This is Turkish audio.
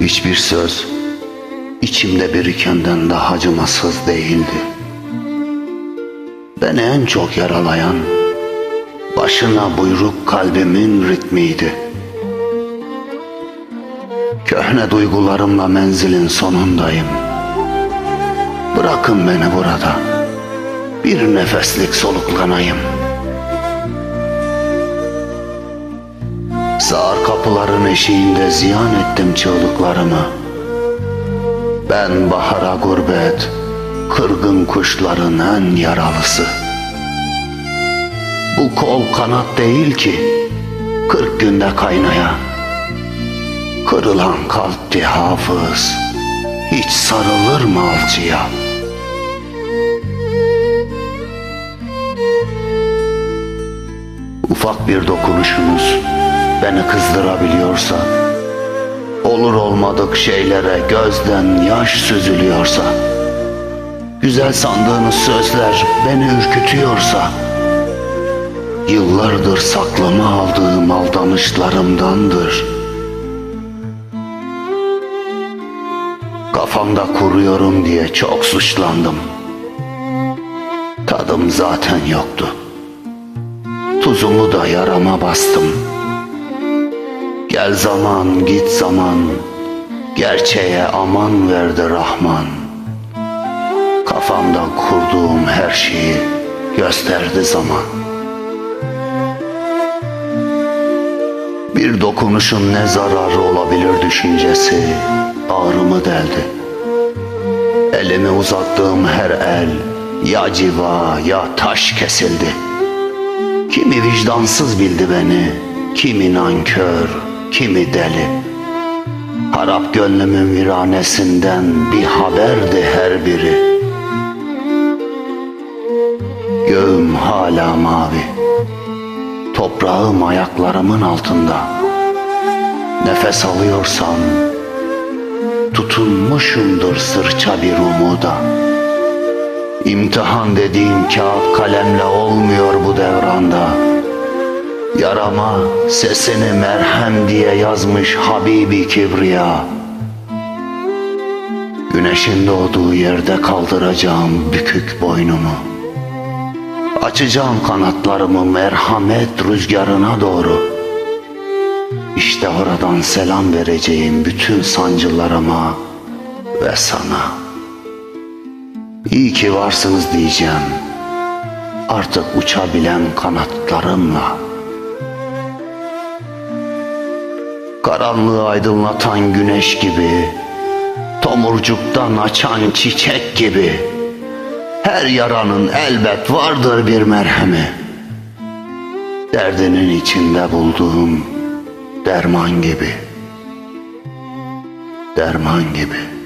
Hiçbir söz içimde birikenden daha acımasız değildi. Beni en çok yaralayan başına buyruk kalbimin ritmiydi. Köhne duygularımla menzilin sonundayım. Bırakın beni burada. Bir nefeslik soluklanayım. Sağır kapıların eşiğinde ziyan ettim çığlıklarımı. Ben bahara gurbet, kırgın kuşların en yaralısı. Bu kol kanat değil ki, kırk günde kaynaya. Kırılan kalpti hafız, hiç sarılır mı alçıya? Ufak bir dokunuşunuz beni kızdırabiliyorsa, olur olmadık şeylere gözden yaş süzülüyorsa, güzel sandığınız sözler beni ürkütüyorsa, yıllardır saklama aldığım aldanışlarımdandır. Kafamda kuruyorum diye çok suçlandım. Tadım zaten yoktu. Tuzumu da yarama bastım. Gel zaman git zaman. Gerçeğe aman verdi Rahman. Kafamda kurduğum her şeyi gösterdi zaman. Bir dokunuşun ne zararı olabilir düşüncesi ağrımı deldi. Elimi uzattığım her el ya civa ya taş kesildi. Kimi vicdansız bildi beni, kimi nankör, kimi deli. Harap gönlümün viranesinden bir haberdi her biri. Göğüm hala mavi, toprağım ayaklarımın altında. Nefes alıyorsam, tutunmuşumdur sırça bir umuda. İmtihan dediğin kağıt kalemle olmuyor bu devranda. Yarama sesini merhem diye yazmış Habibi Kibriya. Güneşin doğduğu yerde kaldıracağım bükük boynumu. Açacağım kanatlarımı merhamet rüzgarına doğru. İşte oradan selam vereceğim bütün sancılarıma ve sana.'' İyi ki varsınız diyeceğim. Artık uçabilen kanatlarımla. Karanlığı aydınlatan güneş gibi, tomurcuktan açan çiçek gibi. Her yaranın elbet vardır bir merhemi. Derdinin içinde bulduğum derman gibi. Derman gibi.